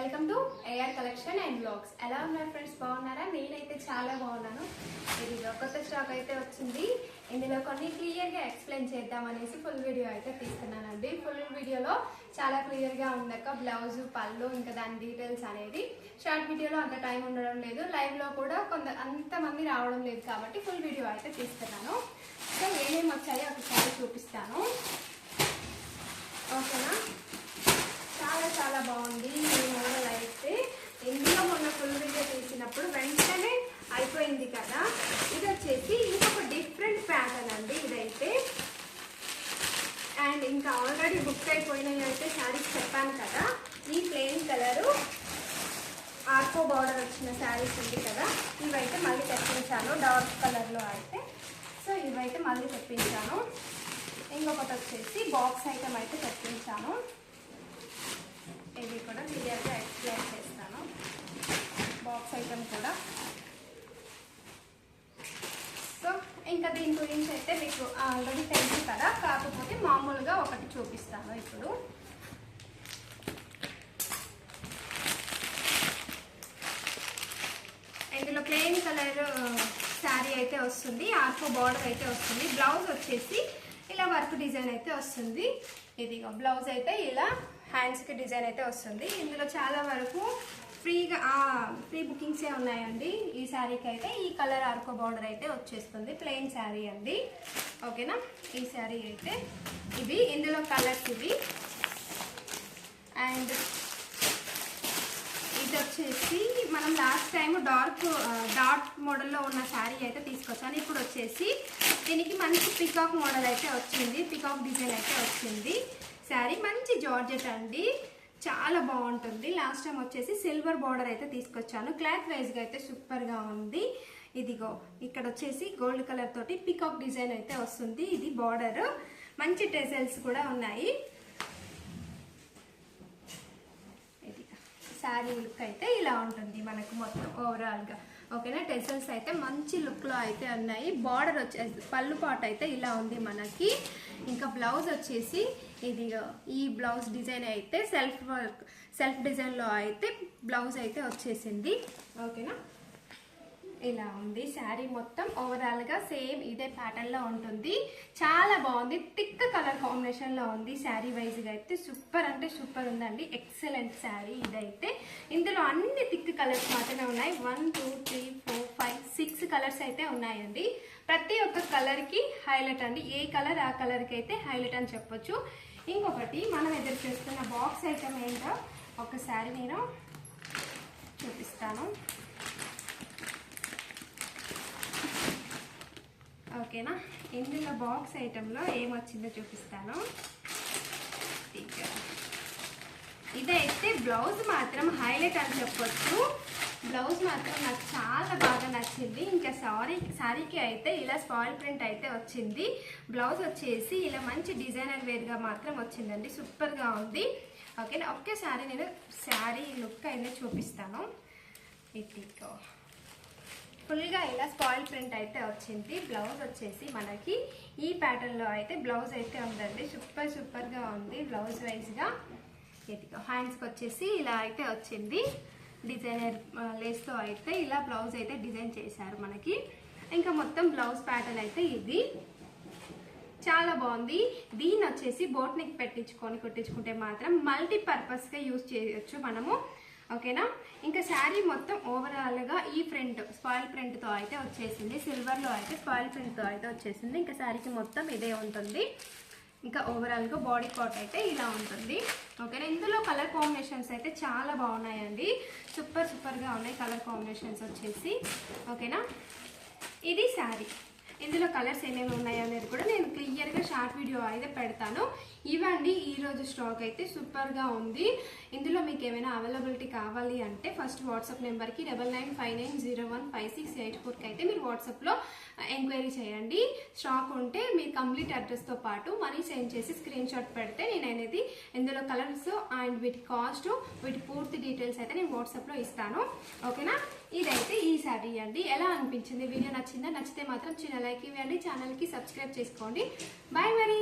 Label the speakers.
Speaker 1: Welcome to AR collection and blogs ఎలా ఉన్నారు friends బాగున్నారా? నేనైతే చాలా బాగున్నాను. ఇది కొత్త స్టాక్ అయితే వచ్చింది. ఇందులో కొన్ని క్లియర్గా ఎక్స్ప్లెయిన్ చేద్దాం అనేసి ఫుల్ వీడియో అయితే తీస్తున్నానండి. ఫుల్ వీడియోలో చాలా క్లియర్గా ఉందక్క. బ్లౌజ్ పళ్ళు ఇంకా దాని డీటెయిల్స్ అనేది. షార్ట్ వీడియోలో అంత టైం ఉండడం లేదు. లైవ్లో కూడా కొంత అంతమంది రావడం లేదు కాబట్టి ఫుల్ వీడియో అయితే తీస్తున్నాను. సో ఏమేమి వచ్చాయో ఒకసారి చూపిస్తాను. ఓకేనా? చాలా చాలా బాగుంది ఈ మోడల్ అయితే ఇందులో మొన్న ఫుల్ వీడియో తీసినప్పుడు వెంటనే అయిపోయింది కదా ఇది వచ్చేసి ఇంకొక డిఫరెంట్ ప్యాటర్న్ అండి ఇదైతే అండ్ ఇంకా ఆల్రెడీ పోయినవి అయిపోయినాయి అయితే శారీస్ చెప్పాను కదా ఈ ప్లెయిన్ కలరు ఆర్కో బార్డర్ వచ్చిన శారీస్ ఉంది కదా ఇవైతే మళ్ళీ తెప్పించాను డార్క్ కలర్లో అయితే. సో ఇవైతే మళ్ళీ తెప్పించాను. ఇంకొకటి వచ్చేసి బాక్స్ ఐటమ్ అయితే తెప్పించాను. ఇది కూడా క్లియర్గా ఎక్స్ప్లెయిన్ చేస్తాను. బాక్స్ ఐటమ్ కూడా సో ఇంకా దీని గురించి అయితే మీకు ఆల్రెడీ తెలుసు కదా? కాకపోతే మామూలుగా ఒకటి చూపిస్తాను ఇప్పుడు. ఇందులో ప్లెయిన్ కలర్ శారీ అయితే వస్తుంది ఆర్కో బార్డర్ అయితే వస్తుంది. బ్లౌజ్ వచ్చేసి ఇలా వర్క్ డిజైన్ అయితే వస్తుంది. ఇదిగో బ్లౌజ్ అయితే ఇలా హ్యాండ్స్కి డిజైన్ అయితే వస్తుంది. ఇందులో చాలా వరకు ఫ్రీగా ఫ్రీ బుకింగ్సే ఉన్నాయండి. ఈ శారీకి అయితే ఈ కలర్ ఆర్కో బార్డర్ అయితే వచ్చేస్తుంది ప్లెయిన్ శారీ అండి. ఓకేనా? ఈ శారీ అయితే ఇవి ఇందులో కలర్స్ ఇవి. అండ్ ఇది వచ్చేసి మనం లాస్ట్ టైం డార్క్ డాట్ మోడల్లో ఉన్న శారీ అయితే తీసుకొచ్చాను. ఇప్పుడు వచ్చేసి దీనికి మంచి పికాక్ మోడల్ అయితే వచ్చింది. పికాక్ డిజైన్ అయితే వచ్చింది. శారీ మంచి జార్జెట్ అండి. చాలా బాగుంటుంది. లాస్ట్ టైం వచ్చేసి సిల్వర్ బార్డర్ అయితే తీసుకొచ్చాను. క్లాత్ వైజ్గా అయితే సూపర్గా ఉంది. ఇదిగో ఇక్కడ వచ్చేసి గోల్డ్ కలర్ తోటి పికాక్ డిజైన్ అయితే వస్తుంది. ఇది బార్డర్ మంచి టెజల్స్ కూడా ఉన్నాయి. ఇది శారీ లుక్ అయితే ఇలా ఉంటుంది మనకు మొత్తం ఓవరాల్గా ఓకేనా? టెసల్స్ అయితే మంచి లుక్లో అయితే ఉన్నాయి. బార్డర్ వచ్చేసి పళ్ళు పాట అయితే ఇలా ఉంది మనకి. ఇంకా బ్లౌజ్ వచ్చేసి ఇది ఈ బ్లౌజ్ డిజైన్ అయితే సెల్ఫ్ వర్క్ సెల్ఫ్ డిజైన్లో అయితే బ్లౌజ్ అయితే వచ్చేసింది. ఓకేనా? ఇలా ఉంది. శారీ మొత్తం ఓవరాల్గా సేమ్ ఇదే ప్యాటర్న్లో ఉంటుంది. చాలా బాగుంది. థిక్ కలర్ కాంబినేషన్లో ఉంది శారీ వైజ్గా అయితే. సూపర్ అంటే సూపర్ ఉందండి. ఎక్సలెంట్ శారీ ఇదైతే. ఇందులో అన్ని థిక్ కలర్స్ మాత్రమే ఉన్నాయి. One two three four five six colours అయితే ఉన్నాయండి. ప్రతి ఒక్క కలర్కి హైలైట్ అండి. ఏ కలర్ ఆ కలర్కి అయితే హైలైట్ అని చెప్పొచ్చు. ఇంకొకటి మనం ఎదురు చేస్తున్న బాక్స్ ఐటమ్ ఏంటో ఒకసారి నేను చూపిస్తాను. ఓకేనా? ఇందులో బాక్స్ ఐటెంలో ఏమొచ్చిందో చూపిస్తాను. ఇదైతే బ్లౌజ్ మాత్రం హైలైట్ అని చెప్పొచ్చు. బ్లౌజ్ మాత్రం నాకు చాలా బాగా నచ్చింది. ఇంకా సారీ శారీకి అయితే ఇలా స్పాయిల్ ప్రింట్ అయితే వచ్చింది. బ్లౌజ్ వచ్చేసి ఇలా మంచి డిజైనర్ వేర్గా మాత్రం వచ్చిందండి. సూపర్గా ఉంది. ఓకేనా? ఒకేసారి నేను శారీ లుక్ అయితే చూపిస్తాను. ఇదిగో ఫుల్గా ఇలా స్పాయిల్ ప్రింట్ అయితే వచ్చింది. బ్లౌజ్ వచ్చేసి మనకి ఈ ప్యాటర్న్లో అయితే బ్లౌజ్ అయితే ఉందండి. సూపర్ సూపర్గా ఉంది బ్లౌజ్ వైజ్గా. ఇదిగో హ్యాండ్స్కి వచ్చేసి ఇలా అయితే వచ్చింది. డిజైనర్ లేస్తో అయితే ఇలా బ్లౌజ్ అయితే డిజైన్ చేశారు మనకి. ఇంకా మొత్తం బ్లౌజ్ ప్యాటర్న్ అయితే ఇది. చాలా బాగుంది. దీన్ని వచ్చేసి బోట్నిక్ పెట్టించుకొని కుట్టించుకుంటే మాత్రం మల్టీ పర్పస్గా యూజ్ చేయొచ్చు మనము. ఓకేనా? ఇంకా శారీ మొత్తం ఓవరాల్గా ఈ ప్రింట్ స్పాయిల్ ప్రింట్తో అయితే వచ్చేసింది. సిల్వర్లో అయితే స్పాయిల్ ప్రింట్తో అయితే వచ్చేసింది. ఇంకా శారీకి మొత్తం ఇదే ఉంటుంది. ఇంకా ఓవరాల్గా బాడీ కాట్ అయితే ఇలా ఉంటుంది. ఓకేనా? ఇందులో కలర్ కాంబినేషన్స్ అయితే చాలా బాగున్నాయండి. సూపర్ సూపర్గా ఉన్నాయి కలర్ కాంబినేషన్స్ వచ్చేసి. ఓకేనా? ఇది శారీ. ఇందులో కలర్స్ ఏమేమి ఉన్నాయో అనేది కూడా నేను క్లియర్గా షార్ట్ వీడియో అయితే పెడతాను. ఇవండి ఈరోజు స్టాక్ అయితే సూపర్గా ఉంది. ఇందులో మీకు ఏమైనా అవైలబిలిటీ కావాలి అంటే ఫస్ట్ వాట్సాప్ నెంబర్కి double nine five nine zero one five six eight ఫోర్కి అయితే మీరు వాట్సాప్లో ఎంక్వైరీ చేయండి. స్టాక్ ఉంటే మీరు కంప్లీట్ అడ్రస్తో పాటు మనీ సెండ్ చేసి స్క్రీన్ షాట్ పెడితే నేను అనేది ఇందులో కలర్స్ అండ్ వీటి కాస్ట్ వీటి పూర్తి డీటెయిల్స్ అయితే నేను వాట్సాప్లో ఇస్తాను. ఓకేనా? ఇదైతే ఈ శారీ అండి. ఎలా అనిపించింది? వీడియో నచ్చిందా? నచ్చితే మాత్రం చిన్న లైక్ ఇవ్వండి. ఛానల్కి సబ్స్క్రైబ్ చేసుకోండి. బాయ్ మరి!